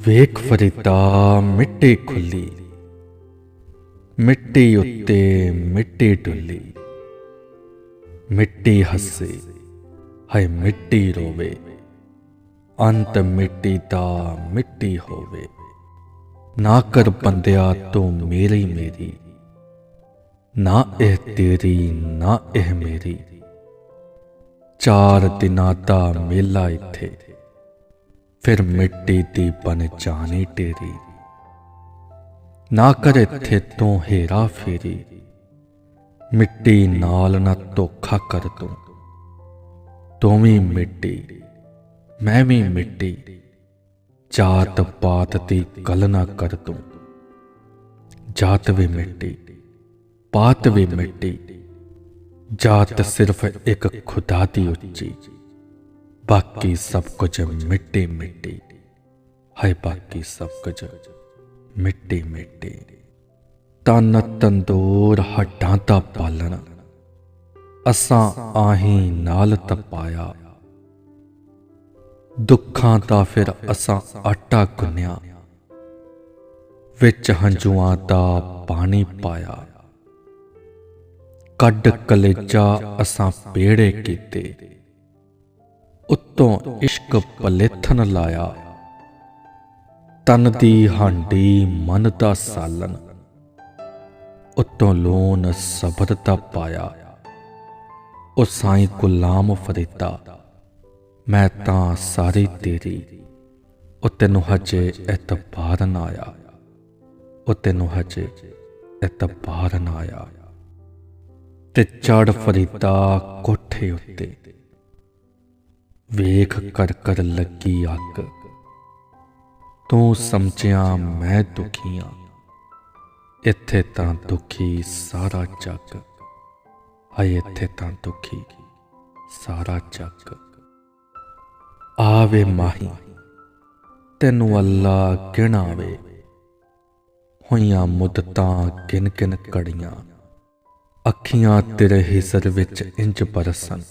ਵੇਖ ਫਰੀਦਾ ਮਿੱਟੀ ਖੁੱਲੀ। ਮਿੱਟੀ ਉੱਤੇ ਮਿੱਟੀ ਡੁੱਲੀ ਮਿੱਟੀ ਹੱਸੇ, ਹਾਏ ਮਿੱਟੀ ਰੋਵੇ। ਅੰਤ ਮਿੱਟੀ ਦਾ ਮਿੱਟੀ ਹੋਵੇ। ਨਾ ਕਰ ਬੰਦਿਆ ਤੂੰ ਮੇਰੀ ਮੇਰੀ। ਨਾ ਇਹ ਤੇਰੀ, ਨਾ ਇਹ ਮੇਰੀ। ਚਾਰ ਦਿਨਾਂ ਦਾ ਮੇਲਾ ਇੱਥੇ। ਫਿਰ ਮਿੱਟੀ ਦੀ ਬਨ ਜਾਣੀ ਤੇਰੀ ਨਾ ਕਰ ਇੱਥੇ ਤੂੰ ਹੇਰਾ ਫੇਰੀ। ਮਿੱਟੀ ਨਾਲ ਨਾ ਧੋਖਾ ਕਰ ਤੂੰ। ਤੂੰ ਵੀ ਮਿੱਟੀ, ਮੈਂ ਵੀ ਮਿੱਟੀ। ਜਾਤ ਪਾਤ ਦੀ ਗੱਲ ਨਾ ਕਰ ਤੂੰ। ਜਾਤ ਵੀ ਮਿੱਟੀ, ਪਾਤ ਵੀ ਮਿੱਟੀ। ਜਾਤ ਸਿਰਫ ਇੱਕ ਖੁਦਾ ਦੀ ਉੱਚੀ। ਬਾਕੀ ਸਭ ਕੁਝ ਮਿੱਟੀ ਮਿੱਟੀ ਹੈ ਬਾਕੀ ਸਭ ਕੁਝ ਮਿੱਟੀ ਮਿੱਟੀ ਤਨ ਤੰਦੂਰ ਹੱਡਾਂ ਦਾ ਪਾਲਣ ਅਸਾਂ ਆਹੀ ਨਾਲ ਤਪਾਇਆ ਦੁੱਖਾਂ ਦਾ ਫਿਰ ਅਸਾਂ ਆਟਾ ਗੁੰਨਿਆ ਵਿੱਚ ਹੰਝੂਆਂ ਦਾ ਪਾਣੀ ਪਾਇਆ ਕੱਢ ਕਲੇਜਾ ਅਸਾਂ ਪੇੜੇ ਕੀਤੇ ਉੱਤੋਂ ਇਸ਼ਕ ਪਲੇਥਨ ਲਾਇਆ। ਤਨ ਦੀ ਹਾਂਡੀ ਮਨ ਦਾ ਸਾਲਨ, ਉੱਤੋਂ ਲੋਨ ਸਬਰ ਦਾ ਪਾਇਆ। ਉਹ ਸਾਈਂ ਗੁਲਾਮ ਫਰੀਦਾ, ਮੈਂ ਤਾਂ ਸਾਰੀ ਤੇਰੀ, ਉਹ ਤੈਨੂੰ ਹਜੇ ਇਤਬਾਰ ਨਾ ਆਇਆ। ਉਹ ਤੈਨੂੰ ਹਜੇ ਇਤਬਾਰ ਨਾ ਆਇਆ। ਤੇ ਚੜ ਫਰੀਦਾ ਕੋਠੇ ਉੱਤੇ ਵੇਖ ਕਰ ਕਰ ਲੱਗੀ ਅੱਗ। ਤੂੰ ਸਮਝਿਆ ਮੈਂ ਦੁਖੀਆਂ ਇੱਥੇ ਤਾਂ ਦੁਖੀ ਸਾਰਾ ਜੱਗ। ਹਾਏ, ਇੱਥੇ ਤਾਂ ਦੁਖੀ ਸਾਰਾ ਜੱਗ। ਆਵੇ ਮਾਹੀ, ਤੈਨੂੰ ਅੱਲਾ ਗਿਣਾਵੇ। ਹੋਈਆਂ ਮੁੱਦਤਾਂ ਕਿਨ ਕਿਨ ਕੜੀਆਂ। ਅੱਖੀਆਂ ਤੇਰੇ ਹਿਸਰ ਵਿੱਚ ਇੰਜ ਬਰਸਨ।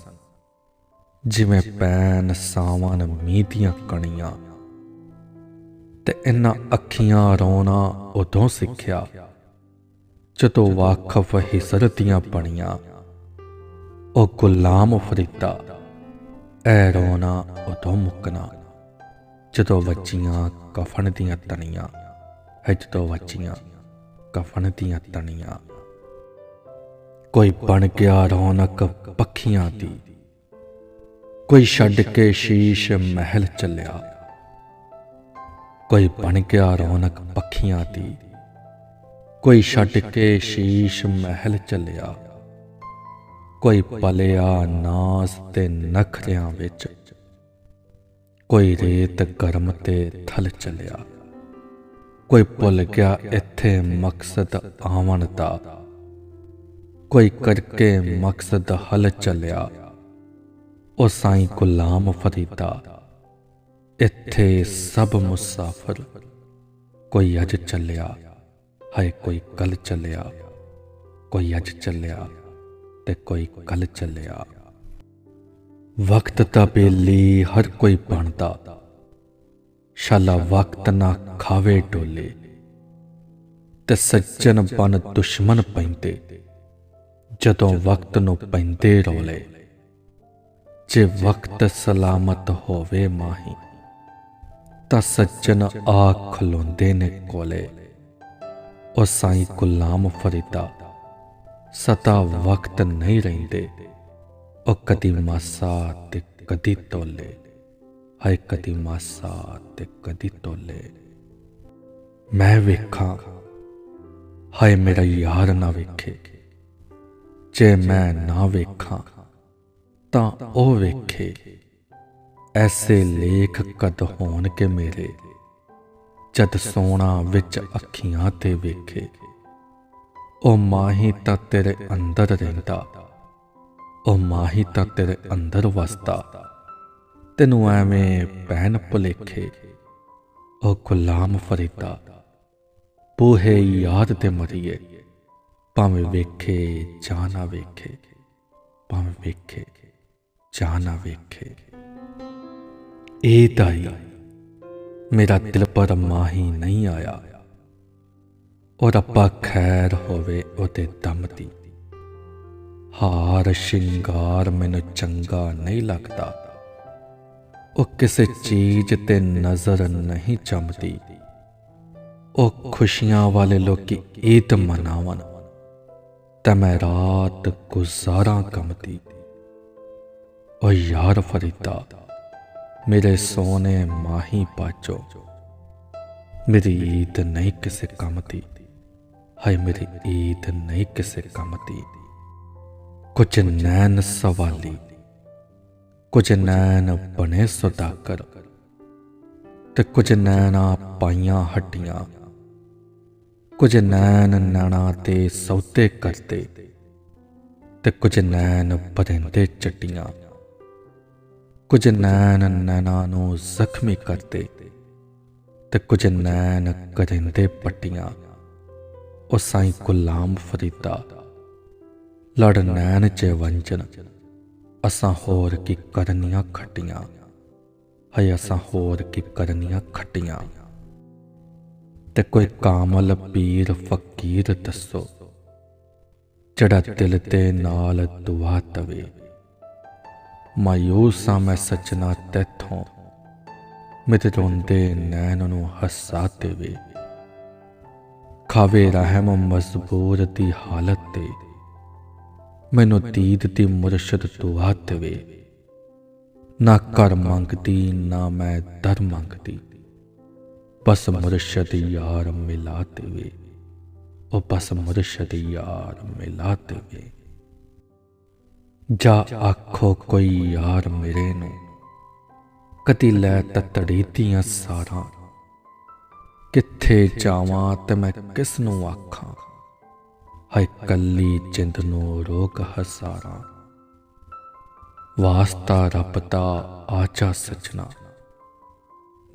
ਜਿਵੇਂ ਪੈਨ ਸਾਵਨ ਮੀਂਹ ਦੀਆਂ ਕਣੀਆਂ ਤੇ ਇਨਾਂ ਅੱਖੀਆਂ ਰੋਣਾ ਉਦੋਂ ਸਿੱਖਿਆ, ਜਦੋਂ ਵਾਕਫ ਹਿਸਰ ਦੀਆਂ ਬਣੀਆਂ, ਉਹ ਗੁਲਾਮ ਫਰੀਦਾ, ਐ ਰੋਣਾ ਉਦੋਂ ਮੁੱਕਣਾ, ਜਦੋਂ ਵੱਜੀਆਂ ਕਫਨ ਦੀਆਂ ਤਣੀਆਂ ਹੈ ਜਦੋਂ ਵੱਜੀਆਂ ਕਫਨ ਦੀਆਂ ਤਣੀਆਂ। ਕੋਈ ਬਣ ਗਿਆ ਰੌਣਕ ਪੱਖੀਆਂ ਦੀ ਕੋਈ ਛੱਡ ਕੇ ਸ਼ੀਸ਼ ਮਹਿਲ ਚੱਲਿਆ। ਕੋਈ ਬਣ ਗਿਆ ਰੌਣਕ ਪੱਖੀਆਂ ਦੀ। ਕੋਈ ਛੱਡ ਕੇ ਸ਼ੀਸ਼ ਮਹਿਲ ਚੱਲਿਆ। ਕੋਈ ਪਲਿਆ ਨਾਸ ਤੇ ਨਖਰਿਆਂ ਵਿੱਚ। ਕੋਈ ਰੇਤ ਗਰਮ ਤੇ ਥਲ ਚੱਲਿਆ। ਕੋਈ ਭੁੱਲ ਗਿਆ ਇੱਥੇ ਮਕਸਦ ਆਵਣ ਦਾ। ਕੋਈ ਕਰਕੇ ਮਕਸਦ ਹਲ ਚੱਲਿਆ। ਉਹ ਸਾਈਂ ਗੁਲਾਮ ਫਰੀਦਾ। ਇੱਥੇ ਸਭ ਮੁਸਾਫਰ। ਕੋਈ ਅੱਜ ਚੱਲਿਆ ਹੈ ਕੋਈ ਕੱਲ ਚੱਲਿਆ। ਕੋਈ ਅੱਜ ਚੱਲਿਆ ਤੇ ਕੋਈ ਕੱਲ ਚੱਲਿਆ। ਵਕਤ ਤਾਂ ਬੇਲੀ ਹਰ ਕੋਈ ਬਣਦਾ। ਸ਼ਾਲਾ ਵਕਤ ਨਾ ਖਾਵੇ ਢੋਲੇ ਤੇ ਸੱਜਣ ਬਨ ਦੁਸ਼ਮਣ ਪੈਂਦੇ। ਜਦੋਂ ਵਕਤ ਨੂੰ ਪੈਂਦੇ ਰੋਲੇ। ਜੇ ਵਕਤ ਸਲਾਮਤ ਹੋਵੇ ਮਾਹੀ, ਤਾਂ ਸੱਜਣ ਆ ਖਲੋਂਦੇ ਨੇ ਕੋਲੇ। ਉਹ ਸਾਈਂ ਗੁਲਾਮ ਫਰੀਦਾ ਸਤਾ ਵਕਤ ਨਹੀਂ ਰਹਿੰਦੇ। ਉਹ ਕਦੀ ਮਾਸਾ ਤੇ ਕਦੀ ਤੋਲੇ, ਹਾਏ ਕਦੀ ਮਾਸਾ ਤੇ ਕਦੀ ਤੋਲੇ। ਮੈਂ ਵੇਖਾਂ, ਹਾਏ ਮੇਰਾ ਯਾਰ ਨਾ ਵੇਖੇ, ਜੇ ਮੈਂ ਨਾ ਵੇਖਾਂ ਤਾਂ ਉਹ ਵੇਖੇ, ਐਸੇ ਲੇਖ ਕਦ ਹੋਣ ਕੇ ਮੇਰੇ? ਜਦ ਸੋਨਾ ਵਿੱਚ ਅੱਖੀਆਂ ਤੇ ਵੇਖੇ, ਉਹ ਮਾਹੀ ਤਾਂ ਤੇਰੇ ਅੰਦਰ ਰਹਿੰਦਾ, ਉਹ ਮਾਹੀ ਤਾਂ ਤੇਰੇ ਅੰਦਰ ਵਸਦਾ। ਤੈਨੂੰ ਐਵੇਂ ਪਹਿਨ ਭੁਲੇਖੇ, ਉਹ ਗੁਲਾਮ ਫਰੀਦਾ। ਬੂਹੇ ਯਾਦ ਤੇ ਮਰੀਏ, ਭਾਵੇਂ ਵੇਖੇ ਜਾਂ ਨਾ ਵੇਖੇ, ਭਾਵੇਂ ਵੇਖੇ। ਜਾ ਨਾ ਵੇਖੇ। ਇਹ ਦਾਈ ਮੇਰਾ ਦਿਲ ਪਰ ਮਾਹੀ ਨਹੀਂ ਆਇਆ। ਉਹ ਰੱਬਾ ਖੈਰ ਹੋਵੇ ਉਹਦੇ ਦਮ ਦੀ। ਹਾਰ ਸ਼ਿੰਗਾਰ ਮੈਨੂੰ ਚੰਗਾ ਨਹੀਂ ਲੱਗਦਾ। ਉਹ ਕਿਸੇ ਚੀਜ਼ ਤੇ ਨਜ਼ਰ ਨਹੀਂ ਚੰਮਦੀ। ਉਹ ਖੁਸ਼ੀਆਂ ਵਾਲੇ ਲੋਕੀ ਈਦ ਮਨਾਵਣ। ਤਾਂ ਮੈਂ ਰਾਤ ਗੁਜ਼ਾਰਾਂ ਕਮਦੀ। ਓ ਯਾਰ ਫਰੀਦਾ ਮੇਰੇ ਸੋਨੇ ਮਾਹੀ ਪਾਚੋ ਮੇਰੀ ਈਦ ਨਹੀਂ ਕਿਸੇ ਕੰਮ ਦੀ ਹਾਏ ਮੇਰੀ ਈਦ ਨਹੀਂ ਕਿਸੇ ਕੰਮ ਦੀ ਕੁਝ ਨੈਣ ਸਵਾਲੀ ਕੁਝ ਨੈਣ ਬਣੇ ਸੁਦਾਕਰ ਤੇ ਕੁਝ ਨੈਣਾ ਪਾਈਆਂ ਹੱਟੀਆਂ ਕੁਝ ਨੈਣ ਨੈਣਾ ਤੇ ਸੌਤੇ ਕਰਦੇ ਤੇ ਕੁਝ ਨੈਣ ਬਰਿੰਦੇ ਚੱਟੀਆਂ ਕੁਝ ਨੈਣ ਨੈਣਾ ਨੂੰ ਜ਼ਖਮੀ ਕਰਦੇ ਤੇ ਕੁਝ ਨੈਣ ਕਰਿੰਦੇ ਪੱਟੀਆਂ। ਉਹ ਸਾਈਂ ਗੁਲਾਮ ਫਰੀਦਾ। ਲੜ ਨੈਣ ਚ ਵੰਜਨ। ਅਸਾਂ ਹੋਰ ਕੀ ਕਰਨੀਆਂ ਖੱਟੀਆਂ। ਹੈ ਅਸਾਂ ਹੋਰ ਕੀ ਕਰਨੀਆਂ ਖੱਟੀਆਂ। ਤੇ ਕੋਈ ਕਾਮਲ ਪੀਰ ਫਕੀਰ ਦੱਸੋ, ਜਿਹੜਾ ਦਿਲ ਤੇ ਨਾਲ ਦੁਆ ਤਵੇ ਮਾਯੂਸਾਂ ਮੈਂ ਸੱਚਨਾ ਤੇਥੋਂ ਮਿਤ ਰੋਂਦੇ ਨੈਣ ਨੂੰ ਹੱਸਾ ਦੇਵੇ ਖਾਵੇ ਰਹਿਮ ਮਜ਼ਬੂਰ ਦੀ ਹਾਲਤ ਤੇ ਮੈਨੂੰ ਦੀਦ ਦੀ ਮੁਰਸ਼ਦ ਦੁਆ ਦੇਵੇ ਨਾ ਕਰ ਮੰਗਦੀ ਨਾ ਮੈਂ ਦਰ ਮੰਗਦੀ ਬਸ ਮੁਰਸ਼ਦ ਯਾਰ ਮਿਲਾ ਦੇਵੇ ਉਹ ਬਸ ਮੁਰਸ਼ਦ ਯਾਰ ਮਿਲਾ ਦੇਵੇ ਜਾ ਆਖੋ ਕੋਈ ਯਾਰ ਮੇਰੇ ਨੂੰ। ਕਦੀ ਲੈ ਤਤੜੀ ਦੀਆਂ ਸਾਰਾਂ। ਕਿੱਥੇ ਜਾਵਾਂ ਤੇ ਮੈਂ ਕਿਸ ਨੂੰ ਆਖਾਂ? ਹਾਏ ਕੱਲੀ ਜਿੰਦ ਨੂੰ ਰੋਕ ਹਸਾਰਾਂ। ਵਾਸਤਾ ਰੱਬ ਦਾ ਆਚਾ ਸਜਣਾ।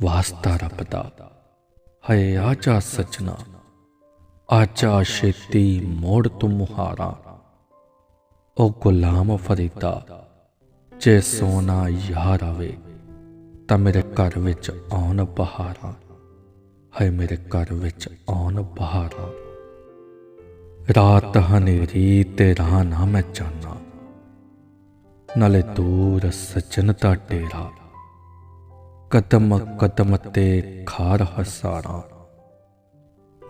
ਵਾਸਤਾ ਰੱਬ ਦਾ, ਹਾਏ ਆਚਾ ਸਜਣਾ। ਆਚਾ ਛੇਤੀ ਮੋੜ ਤੂੰ ਮੁਹਾਰਾ। ਉਹ ਗੁਲਾਮ ਫਰੀਦਾ, ਜੇ ਸੋਨਾ ਯਾਰ ਆਵੇ, ਤਾਂ ਮੇਰੇ ਘਰ ਵਿੱਚ ਆਉਣ ਬਹਾਰਾਂ। ਹਾਏ ਮੇਰੇ ਘਰ ਵਿੱਚ ਆਉਣ ਬਹਾਰਾਂ। ਰਾਤ ਹਨੇਰੀ ਤੇ ਰਾਹ ਨਾ ਮੈਂ ਚਾਹਨਾ ਨਾਲੇ ਦੂਰ ਸੱਜਣ ਦਾ ਡੇਰਾ। ਕਦਮ ਕਦਮ ਤੇ ਖਾਰ ਹਸਾਰਾਂ,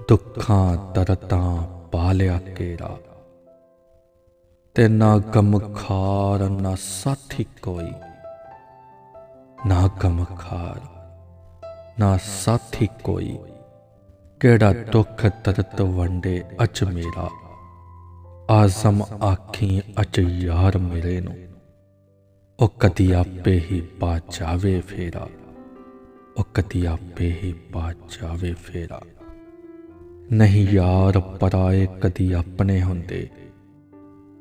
ਦੁੱਖਾਂ ਦਰਦਾਂ ਪਾਲਿਆ ਕੇਰਾ। ਤੇ ਨਾ ਗਮ ਖਾਰ ਨਾ ਸਾਥੀ ਕੋਈ। ਨਾ ਗਮ ਖਾਰ ਨਾ ਸਾਥੀ ਕੋਈ। ਕਿਹੜਾ ਦੁੱਖ ਦਰਦ ਵੰਡੇ ਅਚ ਮੇਰਾ। ਆਜ਼ਮ ਆਖੀ ਅਚ ਯਾਰ ਮੇਰੇ ਨੂੰ। ਉਹ ਕਦੀ ਆਪੇ ਹੀ ਪਾ ਜਾਵੇ ਫੇਰਾ। ਉਹ ਕਦੀ ਆਪੇ ਹੀ ਪਾ ਜਾਵੇ ਫੇਰਾ। ਨਹੀਂ ਯਾਰ ਪਰਾਏ ਕਦੀ ਆਪਣੇ ਹੁੰਦੇ।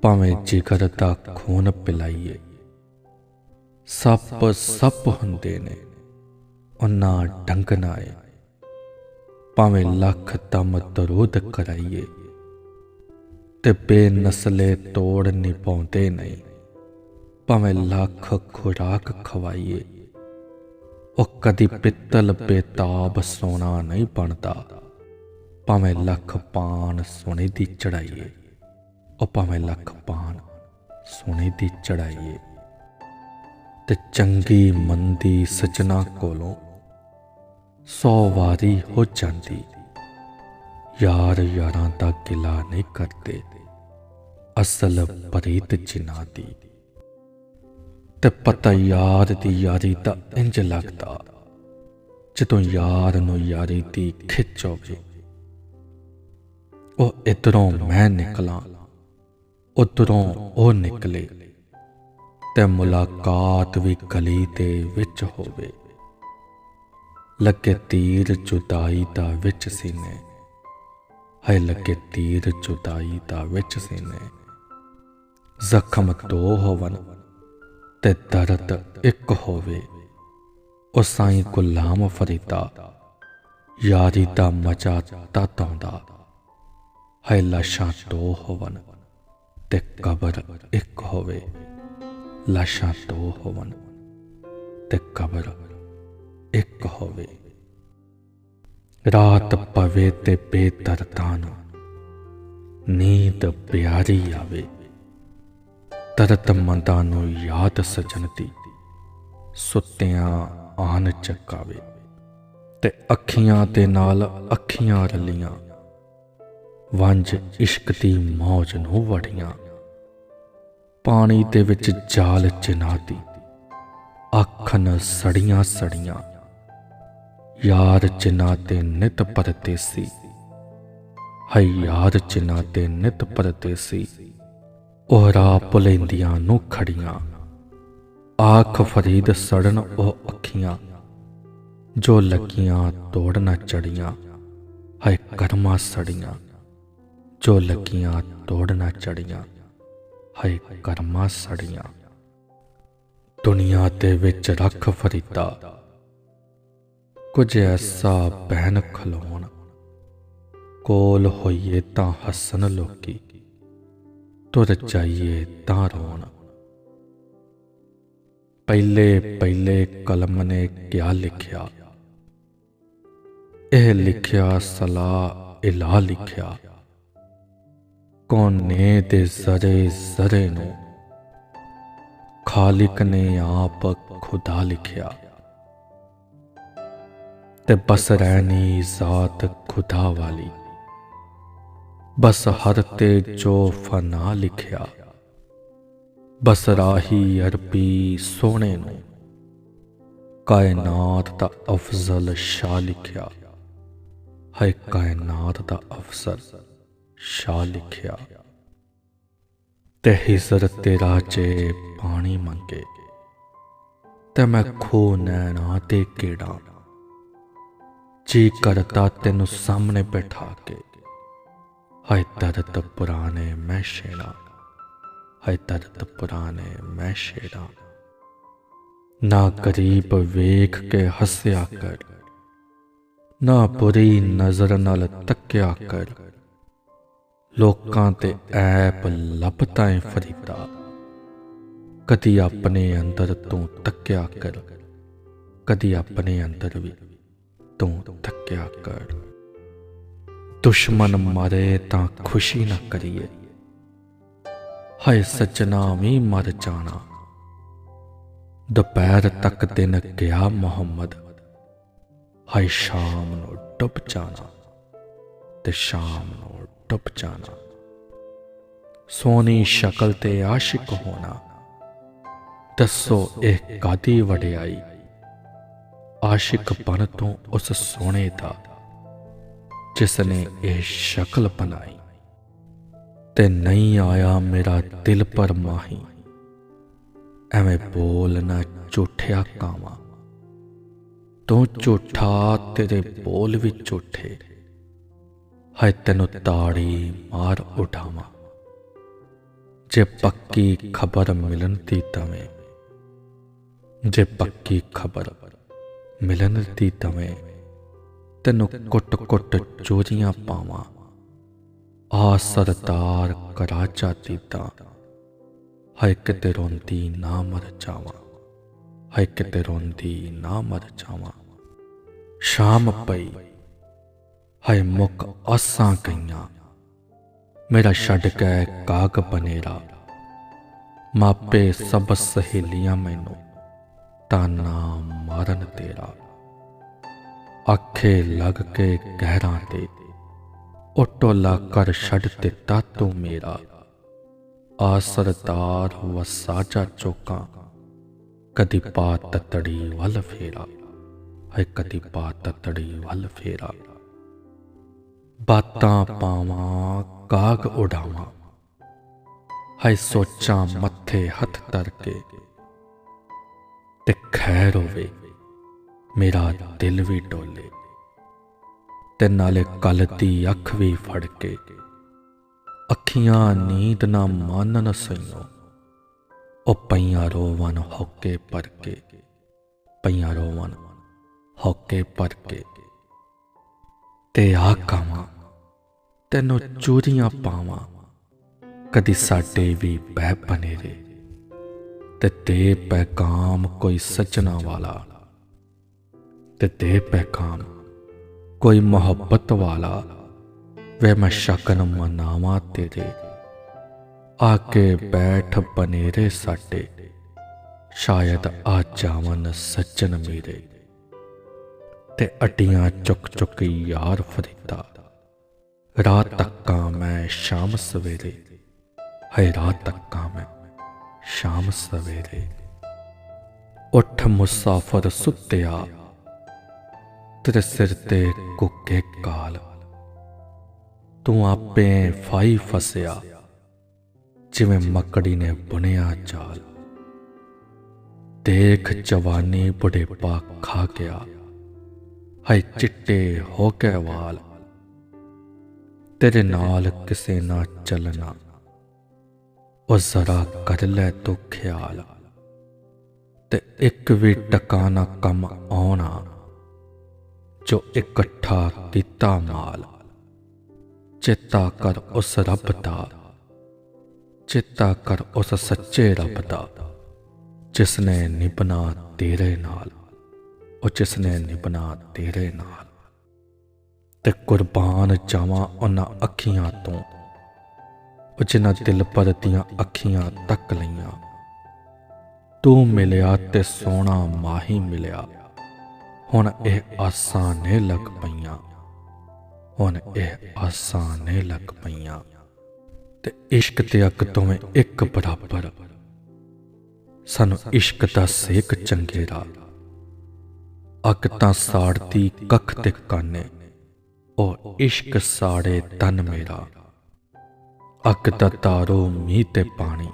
ਭਾਵੇਂ ਜਿਗਰ ਦਾ ਖੂਨ ਪਿਲਾਈਏ। ਸੱਪ ਸੱਪ ਹੁੰਦੇ ਨੇ, ਉਹਨਾਂ ਡੰਗਣਾ ਏ ਭਾਵੇਂ ਲੱਖ ਤਮ ਦਰੂਦ ਕਰਾਈਏ, ਤੇ ਬੇਨਸਲੇ ਤੋੜ ਨਹੀਂ ਪਾਉਂਦੇ ਨਹੀਂ ਭਾਵੇਂ ਲੱਖ ਖੁਰਾਕ ਖਵਾਈਏ, ਉਹ ਕਦੀ ਪਿੱਤਲ ਬੇਤਾਬ ਸੋਨਾ ਨਹੀਂ ਬਣਦਾ। ਭਾਵੇਂ ਲੱਖ ਪਾਨ ਸੋਨੇ ਦੀ ਚੜਾਈਏ। ਉਹ ਭਾਵੇਂ ਲੱਖ ਪਾਨ ਸੋਨੇ ਦੀ ਚੜਾਈਏ ਤੇ ਚੰਗੀ ਮੰਦੀ ਸਜਣਾ ਕੋਲੋਂ ਸੌ ਵਾਰੀ ਹੋ ਜਾਂਦੀ। ਯਾਰ ਯਾਰਾਂ ਦਾ ਗਿਲਾ ਨਹੀਂ ਕਰਦੇ, ਅਸਲ ਪਰੀਤ ਜਿਨਾ ਦੀ। ਤੇ ਪਤਾ ਯਾਰ ਦੀ ਯਾਰੀ ਦਾ ਇੰਜ ਲੱਗਦਾ, ਜਦੋਂ ਯਾਰ ਨੂੰ ਯਾਰੀ ਦੀ ਖਿੱਚ ਹੋਵੇ। ਉਹ ਇਧਰੋਂ ਮੈਂ ਨਿਕਲਾਂ ਉਧਰੋਂ ਉਹ ਨਿਕਲੇ ਤੇ ਮੁਲਾਕਾਤ ਵੀ ਗਲੀ ਦੇ ਵਿੱਚ ਹੋਵੇ। ਲੱਗੇ ਤੀਰ ਜੁਦਾਈ ਦਾ ਵਿੱਚ ਸੀਨੇ। ਹੈ ਲੱਗੇ ਤੀਰ ਜੁਦਾਈ ਦਾ ਵਿੱਚ ਸੀਨੇ। ਜ਼ਖਮ ਦੋ ਹੋਵਨ ਤੇ ਦਰਦ ਇੱਕ ਹੋਵੇ। ਉਹ ਸਾਈਂ ਗੁਲਾਮ ਫਰੀਦਾ, ਯਾਰੀ ਦਾ ਮਜ਼ਾ ਤਤ ਆਉਂਦਾ। ਹੈ ਲਾਸ਼ਾਂ ਦੋ ਹੋਵਨ ਤੇ ਕਬਰ ਇੱਕ ਹੋਵੇ। ਲਾਸ਼ਾਂ ਦੋ ਹੋਵਨ ਤੇ ਕਬਰ ਇੱਕ ਹੋਵੇ। ਰਾਤ ਪਵੇ ਤੇ ਬੇਦਰਦਾਂ ਨੀਂਦ ਪਿਆਰੀ ਆਵੇ। ਤਰਤ ਮੰਦਾਂ ਨੂੰ ਯਾਦ ਸਜਣ ਦੀ ਸੁੱਤਿਆਂ ਆਨ ਚੱਕਾਵੇ ਤੇ ਅੱਖੀਆਂ ਦੇ ਨਾਲ ਅੱਖੀਆਂ ਰਲੀਆਂ ਵੰਜ ਇਸ਼ਕ ਦੀ ਮੌਜ ਨੂੰ ਵੜੀਆਂ। ਪਾਣੀ ਦੇ ਵਿੱਚ ਜਾਲ ਚਿਨਾਤੀ ਅੱਖਨ ਸੜੀਆਂ ਸੜੀਆਂ। ਯਾਰ ਚਿਨਾ ਤੇ ਨਿਤ ਪਰਦੇਸੀ ਹੈ ਯਾਰ ਚਿਨਾ ਤੇ ਨਿਤ ਪਰਦੇਸੀ। ਉਹ ਰਾਹ ਪੁਲੈਂਦੀਆਂ ਨੂੰ ਖੜੀਆਂ। ਆਖ ਫਰੀਦ ਸੜਨ ਉਹ ਅੱਖੀਆਂ। ਜੋ ਲੱਗੀਆਂ ਤੋੜਨਾ ਚੜੀਆਂ ਹੈ ਕਰਮਾ ਸੜੀਆਂ। ਜੋ ਲੱਗੀਆਂ, ਤੋੜਨਾ ਚੜੀਆਂ ਹੈ ਕਰਮਾ ਸੜੀਆਂ। ਦੁਨੀਆ ਦੇ ਵਿੱਚ ਰੱਖ ਫਰੀਦਾ, ਕੁਝ ਐਸਾ ਬਹਿਨ ਖਲੋਣ। ਕੋਲ ਹੋਈਏ ਤਾਂ ਹੱਸਣ ਲੋਕੀ, ਤੁਰ ਜਾਈਏ ਤਾਂ ਰੋਣ। ਪਹਿਲੇ ਪਹਿਲੇ ਕਲਮ ਨੇ ਕਿਆ ਲਿਖਿਆ? ਇਹ ਲਿਖਿਆ ਸਲਾ ਇਲਾ ਲਿਖਿਆ। ਕੋਨੇ ਤੇ ਜ਼ਰੇ ਜ਼ਰੇ ਨੂੰ। ਖਾਲਿਕ ਨੇ ਆਪ ਖੁਦਾ ਲਿਖਿਆ। ਤੇ ਬਸ ਰਹਿਣੀ ਜ਼ਾਤ ਖੁਦਾ ਵਾਲੀ। ਬਸ ਹਰ ਤੇ ਜੋ ਫਨਾ ਲਿਖਿਆ। ਬਸ ਰਾਹੀ ਅਰਬੀ ਸੋਹਣੇ ਨੂੰ। ਕਾਇਨਾਤ ਦਾ ਅਫਜ਼ਲ ਸ਼ਾ ਲਿਖਿਆ। ਹੈ ਕਾਇਨਾਤ ਦਾ ਅਫਸਰ ਸ਼ਾਹ ਲਿਖਿਆ, ਤੇ ਹਿਜ਼ਰ ਤੇਰਾ ਜੇ ਪਾਣੀ ਮੰਗੇ, ਤੇ ਮੈਂ ਖੋ ਨੈਣਾ ਤੇ ਕਿਹੜਾ ਜੀ ਕਰਤਾ ਤੈਨੂੰ ਸਾਹਮਣੇ ਬਿਠਾ ਕੇ। ਹਾਏ ਦਰਦ ਪੁਰਾਣੇ ਮੈਂ ਛੇੜਾ, ਹਾਏ ਦਰਦ ਪੁਰਾਣੇ ਮੈਂ ਛੇੜਾ। ਨਾ ਕਰੀਬ ਵੇਖ ਕੇ ਹੱਸਿਆ ਕਰ, ਨਾ ਬੁਰੀ ਨਜ਼ਰ ਨਾਲ ਤੱਕਿਆ ਕਰ। ਲੋਕਾਂ ਤੇ ਐਪ ਲੱਭਤਾ ਏ ਫਰੀਦਾ। ਕਦੀ ਆਪਣੇ ਅੰਦਰ ਤੂੰ ਤੱਕਿਆ ਕਰ, ਕਦੀ ਆਪਣੇ ਅੰਦਰ ਵੀ ਤੂੰ ਤੱਕਿਆ ਕਰ। ਦੁਸ਼ਮਨ ਮਾਰੇ ਤਾਂ ਖੁਸ਼ੀ ਨਾ ਕਰੀਏ, ਹਾਏ ਸੱਜਣਾ ਵੀ ਮਰ ਜਾਣਾ। ਦੁਪਹਿਰ ਤੱਕ ਦਿਨ ਗਿਆ ਮੁਹੰਮਦ, ਹਾਏ ਸ਼ਾਮ ਨੂੰ ਡੁੱਬ ਜਾਣਾ ਤੇ ਸ਼ਾਮ ਨੂੰ ਡੁੱਬ ਜਾਣਾ। ਸੋਹਣੀ ਸ਼ਕਲ ਤੇ ਆਸ਼ਿਕ ਹੋਣਾ। ਦੱਸੋ ਇਹ ਕਾਦੀ ਵਡਿਆਈ? ਆਸ਼ਿਕ ਬਣ ਤੋਂ ਉਸ ਸੋਹਣੇ ਦਾ ਜਿਸ ਨੇ ਇਹ ਸ਼ਕਲ ਬਣਾਈ। ਤੇ ਨਹੀਂ ਆਇਆ ਮੇਰਾ ਦਿਲ ਪਰ ਮਾਹੀ। ਐਵੇਂ ਬੋਲ ਨਾ ਝੂਠਿਆ ਕਾਵਾਂ। ਤੂੰ ਝੂਠਾ, ਤੇਰੇ ਬੋਲ ਵੀ ਝੂਠੇ। ਹੈ ਤੈਨੂੰ ਤਾੜੀ ਮਾਰ ਉਠਾਵਾਂ। ਜੇ ਪੱਕੀ ਖਬਰ ਮਿਲਣ ਦੀ ਤਵੇਂ, ਜੇ ਪੱਕੀ ਖਬਰ ਮਿਲਣ ਦੀ ਤਵੇਂ, ਤੈਨੂੰ ਕੁੱਟ ਕੁੱਟ ਚੋਰੀਆਂ ਪਾਵਾਂ। ਆ ਸਰਦਾਰ ਕਰਾ ਚਾਤੀ ਤਾਂ, ਹਾਏ ਕਿਤੇ ਰੋਂਦੀ ਨਾ ਮਰ ਜਾਵਾਂ, ਹਾਏ ਕਿਤੇ ਰੋਂਦੀ ਨਾ ਮਰ ਜਾਵਾਂ। ਸ਼ਾਮ ਪਈ ਹਾਏ ਮੁੱਕ ਆਸਾਂ ਗਈਆਂ ਮੇਰਾ ਛੱਡ ਕੇ ਕਾਗ ਬਨੇਰਾ। ਮਾਪੇ ਸਭ ਸਹੇਲੀਆਂ ਮੈਨੂੰ ਤਾਨਾ ਮਾਰਨ ਤੇਰਾ। ਅੱਖੇ ਲੱਗ ਕੇ ਗਹਿਰਾਂ ਤੇ, ਉਹ ਟੋਲਾ ਕਰ ਛੱਡ ਦਿੱਤਾ ਤੂੰ ਮੇਰਾ। ਆ ਸਰਦਾਰ ਵਸਾਜਾ ਚੋਕਾਂ, ਕਦੀ ਪਾ ਤਤੜੀ ਵੱਲ ਫੇਰਾ। ਹੈ ਕਦੀ ਪਾ ਤਤੜੀ ਵੱਲ ਫੇਰਾ। ਬਾਤਾਂ ਪਾਵਾਂ, ਕਾਗ ਉਡਾਵਾਂ। ਹੈ ਸੋਚਾਂ ਮੱਥੇ ਹੱਥ ਧਰ ਕੇ ਤੇ ਖੈਰ ਹੋਵੇ, ਮੇਰਾ ਦਿਲ ਵੀ ਡੋਲੇ। ਤੇ ਨਾਲੇ ਕੱਲ ਦੀ ਅੱਖ ਵੀ ਫੜ ਕੇ ਅੱਖੀਆਂ ਨੀਂਦ ਨਾ ਮਾਨਨ ਸਈਓ ਉਹ ਪਈਆਂ ਰੋਵਨ ਹੋਕੇ ਪਰ ਕੇ ਪਈਆਂ ਰੋਵਨ ਹੋਕੇ ਪਰ ਕੇ ਤੇ ਆ ਤੈਨੂੰ ਚੋਰੀਆਂ ਪਾਵਾਂ। ਕਦੀ ਸਾਡੇ ਵੀ ਬਹਿ ਬਨੇਰੇ ਤੇ ਤੇ ਪੈਗਾਮ ਕੋਈ ਸੱਜਣਾ ਵਾਲਾ। ਤੇ ਤੇ ਪੈਗਾਮ ਕੋਈ ਮੁਹੱਬਤ ਵਾਲਾ। ਵੇ ਮੈਂ ਸ਼ਕਨ ਮਨਾਵਾ ਤੇਰੇ। ਆ ਕੇ ਬੈਠ ਬਨੇਰੇ ਸਾਡੇ। ਸ਼ਾਇਦ ਆ ਜਾਵਨ ਸੱਜਣ ਮੇਰੇ। ਤੇ ਅੱਡੀਆਂ ਚੁੱਕ ਚੁੱਕ ਯਾਰ ਫਰੀਦਾ। ਰਾਤ ਤੱਕਾਂ ਮੈਂ ਸ਼ਾਮ ਸਵੇਰੇ ਹੈ ਰਾਤ ਤੱਕਾਂ ਮੈਂ ਸ਼ਾਮ ਸਵੇਰੇ। ਉੱਠ ਮੁਸਾਫਰ ਸੁੱਤਿਆ, ਤੇਰੇ ਸਿਰ ਤੇ ਕੁੱਕੇ ਕਾਲ। ਤੂੰ ਆਪੇ ਫਾਈ ਫਸਿਆ, ਜਿਵੇਂ ਮੱਕੜੀ ਨੇ ਬੁਣਿਆ ਜਾਲ ਦੇਖ ਜਵਾਨੀ ਬੁਢੇਪਾ ਖਾ ਗਿਆ। ਹਾਏ ਚਿੱਟੇ ਹੋ ਕੇ ਵਾਲ। ਤੇਰੇ ਨਾਲ ਕਿਸੇ ਨਾ ਚੱਲਣਾ। ਉਹ ਜ਼ਰਾ ਕਰ ਲੈ ਤੂੰ ਖਿਆਲ। ਤੇ ਇੱਕ ਵੀ ਟਿਕਾਣਾ ਕੰਮ ਆਉਣਾ। ਜੋ ਇਕੱਠਾ ਕੀਤਾ ਮਾਲ। ਚੇਤਾ ਕਰ ਉਸ ਰੱਬ ਦਾ। ਚੇਤਾ ਕਰ ਉਸ ਸੱਚੇ ਰੱਬ ਦਾ। ਜਿਸ ਨੇ ਨਿਭਣਾ ਤੇਰੇ ਨਾਲ। ਉਹ ਜਿਸ ਨੇ ਨਿਭਣਾ ਤੇਰੇ ਨਾਲ। ਤੇ ਕੁਰਬਾਨ ਜਾਵਾਂ ਉਹਨਾਂ ਅੱਖੀਆਂ ਤੋਂ, ਉਹ ਜਿਨ੍ਹਾਂ ਦਿਲ ਪਰ ਦੀਆਂ ਅੱਖੀਆਂ ਤੱਕ ਲਈਆਂ। ਤੂੰ ਮਿਲਿਆ ਤੇ ਸੋਹਣਾ ਮਾਹੀ ਮਿਲਿਆ, ਹੁਣ ਇਹ ਆਸਾਂ ਨੇ ਲੱਗ ਪਈਆਂ। ਹੁਣ ਇਹ ਆਸਾਂ ਨੇ ਲੱਗ ਪਈਆਂ। ਤੇ ਇਸ਼ਕ ਤੇ ਅੱਗ ਦੋਵੇਂ ਇੱਕ ਬਰਾਬਰ। ਸਾਨੂੰ ਇਸ਼ਕ ਦਾ ਸੇਕ ਚੰਗੇਰਾ ਅੱਗ ਤਾਂ ਸਾੜਦੀ ਕੱਖ ਤੇ ਕਾਨੇ, ਉਹ ਇਸ਼ਕ ਸਾੜੇ ਤਨ ਮੇਰਾ। ਅੱਗ ਦਾ ਤਾਰੋ ਮੀਂਹ ਤੇ ਪਾਣੀ,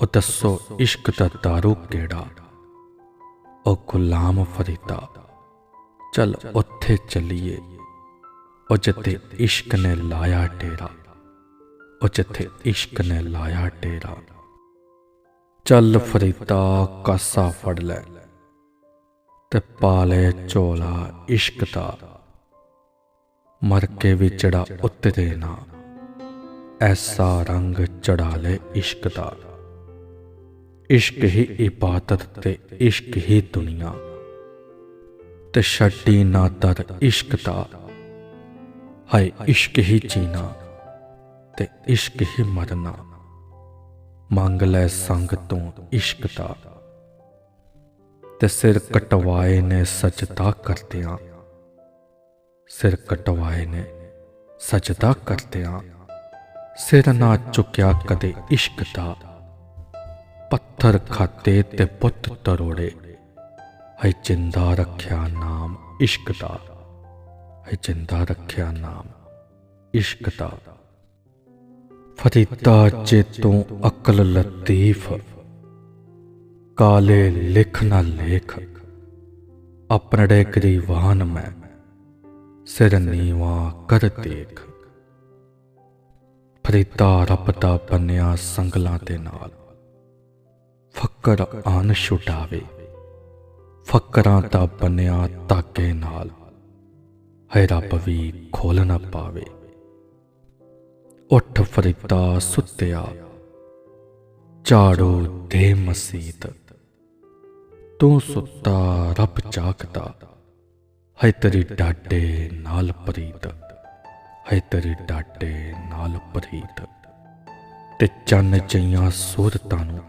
ਉਹ ਦੱਸੋ ਇਸ਼ਕ ਦਾ ਤਾਰੋ ਕਿਹੜਾ? ਉਹ ਗੁਲਾਮ ਫਰੀਦਾ, ਚਲ ਉੱਥੇ ਚੱਲੀਏ। ਉਹ ਜਿੱਥੇ ਇਸ਼ਕ ਨੇ ਲਾਇਆ ਡੇਰਾ, ਉਹ ਜਿੱਥੇ ਇਸ਼ਕ ਨੇ ਲਾਇਆ ਡੇਰਾ। ਚੱਲ ਫਰੀਦਾ ਕਾਸਾ ਫੜ ਲੈ ਤੇ ਪਾ ਲੈ ਚੋਲਾ ਇਸ਼ਕ ਦਾ। ਮਰ ਕੇ ਵਿਚੜਾ ਉਤਰੇ ਨਾ। ਐਸਾ ਰੰਗ ਚੜਾ ਲੈ ਇਸ਼ਕ ਦਾ। ਇਸ਼ਕ ਹੀ ਇਬਾਦਤ ਤੇ ਇਸ਼ਕ ਹੀ ਦੁਨੀਆ। ਤੇ ਛੱਡੀ ਨਾ ਤਰ ਇਸ਼ਕ ਦਾ। ਹਾਏ ਇਸ਼ਕ ਹੀ ਜੀਣਾ ਤੇ ਇਸ਼ਕ ਹੀ ਮਰਨਾ। ਮੰਗ ਲੈ ਸੰਗ ਤੋਂ ਇਸ਼ਕ ਦਾ। ਤੇ ਸਿਰ ਕਟਵਾਏ ਨੇ ਸਜਦਾ ਕਰਦਿਆਂ। ਸਿਰ ਕਟਵਾਏ ਨੇ ਸਜਦਾ ਕਰਦਿਆਂ। ਸਿਰ ਨਾ ਚੁੱਕਿਆ ਕਦੇ ਇਸ਼ਕ ਦਾ। ਪੱਥਰ ਖਾਤੇ ਤੇ ਪੁੱਤ ਤਰੋੜੇ। ਹੈ ਜਿੰਦਾ ਰੱਖਿਆ ਨਾਮ ਇਸ਼ਕ ਦਾ। ਹੈ ਜਿੰਦਾ ਰੱਖਿਆ ਨਾਮ ਇਸ਼ਕ ਦਾ। ਫਰੀਦਾ ਜੇ ਤੂੰ ਅਕਲ ਲਤੀਫ ਕਾਲੇ ਲਿਖ ਨਾ ਲੇਖ। ਆਪਣੜੇ ਗਰੀਵਾਨ ਮੈਂ, ਸਿਰ ਨੀਵਾ ਕਰ ਦੇਖ। ਫਰੀਦਾ ਰੱਬ ਦਾ ਬੰਨਿਆ ਸੰਗਲਾਂ ਦੇ ਨਾਲ। ਫੱਕਰ ਆਨ ਛੁਟਾਵੇ ਫੱਕਰਾਂ ਦਾ ਬੰਨਿਆ ਤਾਕੇ ਨਾਲ। ਹੈ ਰੱਬ ਵੀ ਖੋਲ ਨਾ ਪਾਵੇ। ਉੱਠ ਫਰੀਦਾ ਸੁੱਤਿਆ, ਝਾੜੂ ਦੇ ਮਸੀਤ। ਤੂੰ ਸੁੱਤਾ, ਰੱਬ ਜਾਗਦਾ ਹੈ ਤੇਰੀ ਡਾਡੇ ਨਾਲ ਪ੍ਰੀਤ ਹੈ ਤੇਰੀ ਡਾਡੇ ਨਾਲ ਪ੍ਰੀਤ ਤੇ ਚੰਨ ਚਈਆਂ ਸੂਰਤਾਂ ਨੂੰ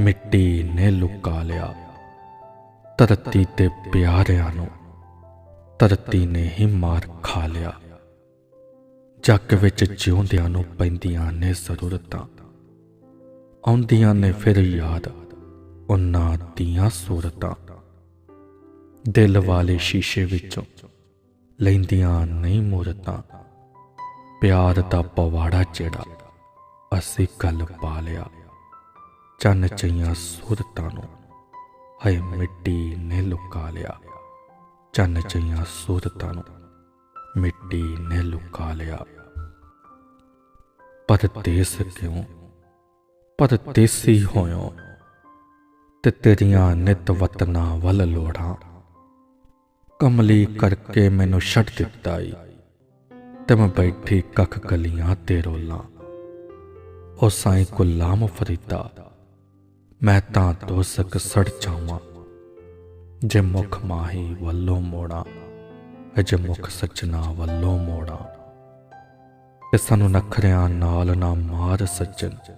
ਮਿੱਟੀ ਨੇ ਲੁਕਾ ਲਿਆ। ਧਰਤੀ ਤੇ ਪਿਆਰਿਆਂ ਨੂੰ ਧਰਤੀ ਨੇ ਹੀ ਮਾਰ ਖਾ ਲਿਆ। ਜੱਗ ਵਿੱਚ ਜਿਉਂਦਿਆਂ ਨੂੰ ਪੈਂਦੀਆਂ ਨੇ ਜ਼ਰੂਰਤਾਂ। ਆਉਂਦੀਆਂ ਨੇ ਫਿਰ ਯਾਦ। ਉਹਨਾਂ ਦੀਆਂ ਸੂਰਤਾਂ। ਦਿਲ ਵਾਲੇ ਸ਼ੀਸ਼ੇ ਵਿੱਚੋਂ ਲੈਂਦੀਆਂ ਨਹੀਂ ਮੂਰਤਾਂ। ਪਿਆਰ ਦਾ ਪਵਾੜਾ ਜਿਹੜਾ ਅਸੀਂ ਗੱਲ ਪਾ ਲਿਆ। ਚੰਨ ਚਈਆਂ ਸੂਰਤਾਂ ਨੂੰ ਹਏ ਮਿੱਟੀ ਨੇ ਲੁਕਾ ਲਿਆ। ਚੰਨ ਚਈਆਂ ਸੂਰਤਾਂ ਨੂੰ ਮਿੱਟੀ ਨੇ ਲੁਕਾ ਲਿਆ। ਪਰ ਦੇਸ ਕਿਉਂ? ਪਰ ਦੇਸੀ ਹੋਇਓ। ਤੇ ਤੇਰੀਆਂ ਨਿਤ ਵਤਨਾਂ ਵੱਲ ਲੋੜਾਂ। ਕਮਲੀ ਕਰਕੇ ਮੈਨੂੰ ਛੱਡ ਦਿੱਤਾ ਈ। ਤੇ ਮੈਂ ਬੈਠੀ ਕੱਖ ਗਲੀਆਂ ਤੇ ਰੋਲਾਂ। ਉਹ ਸਾਈਂ ਗੁਲਾਮ ਫਰੀਦਾ। ਮੈਂ ਤਾਂ ਦੋਸਕ ਸੜ ਜਾਵਾਂ। ਜੇ ਮੁਖ ਮਾਹੀ ਵੱਲੋਂ ਮੋੜਾ ਅਜੇ ਮੁਖ ਸੱਜਣਾ ਵੱਲੋਂ ਮੋੜਾਂ। ਤੇ ਸਾਨੂੰ ਨਖਰਿਆਂ ਨਾਲ ਨਾ ਮਾਰ ਸੱਜਣ।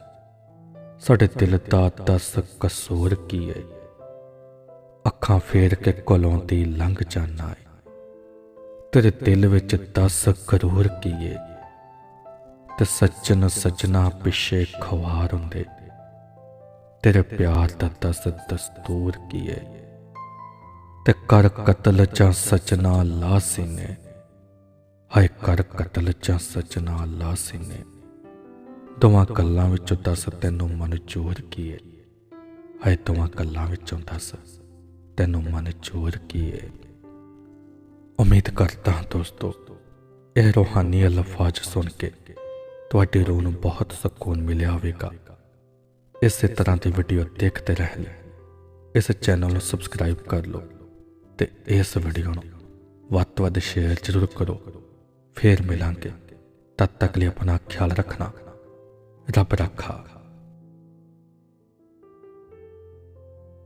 ਸਾਡੇ ਦਿਲ ਦਾ ਦੱਸ ਕਸੂਰ ਕੀ ਏ? ਅੱਖਾਂ ਫੇਰ ਕੇ ਕੋਲੋਂ ਦੀ ਲੰਘ ਜਾਣਾ ਏ। ਤੇਰੇ ਦਿਲ ਵਿੱਚ ਦਸ ਕਰੂਰ ਕੀ ਏ? ਤੇ ਸੱਜਣ ਸੱਜਣਾ ਪਿੱਛੇ ਖਵਾਰ ਹੁੰਦੇ। ਤੇਰੇ ਪਿਆਰ ਦਾ ਦਸ ਦਸਤੂਰ ਕੀ ਏ? ਤੇ ਕਰ ਕਤਲ ਜਾਂ ਸੱਜਣਾ ਲਾਸੀਨੇ ਹਾਏ ਕਰ ਕਤਲ ਜਾਂ ਸੱਜਣਾ ਲਾਸੀਨੇ ਸੀਨੇ ਕੱਲਾਂ ਵਿੱਚੋਂ ਦੱਸ, ਤੈਨੂੰ ਮਨ ਮਨਜ਼ੂਰ ਕੀ ਹੈ ਹਾਏ ਦੋਵਾਂ ਕੱਲਾਂ ਵਿੱਚੋਂ ਦੱਸ, ਤੈਨੂੰ ਮਨ ਚੋਰ ਕੀ ਹੈ ਉਮੀਦ ਕਰਦਾ ਹਾਂ ਦੋਸਤੋ, ਇਹ ਰੋਹਾਨੀ ਅਲਫਾਜ਼ ਸੁਣ ਕੇ ਤੁਹਾਡੀ ਰੂਹ ਨੂੰ ਬਹੁਤ ਸਕੂਨ ਮਿਲਿਆ ਹੋਵੇਗਾ। ਇਸੇ ਤਰ੍ਹਾਂ ਦੀ ਵੀਡੀਓ ਦੇਖਦੇ ਰਹਿਣ ਲਈ ਇਸ ਚੈਨਲ ਨੂੰ ਸਬਸਕ੍ਰਾਈਬ ਕਰ ਲਓ ਤੇ ਇਸ ਵੀਡੀਓ ਨੂੰ ਵੱਧ ਤੋਂ ਵੱਧ ਸ਼ੇਅਰ ਜ਼ਰੂਰ ਕਰੋ। ਫੇਰ ਮਿਲਾਂਗੇ। ਤਦ ਤੱਕ ਲਈ ਆਪਣਾ ਖਿਆਲ ਰੱਖਣਾ। ਰੱਬ ਰੱਖਾ।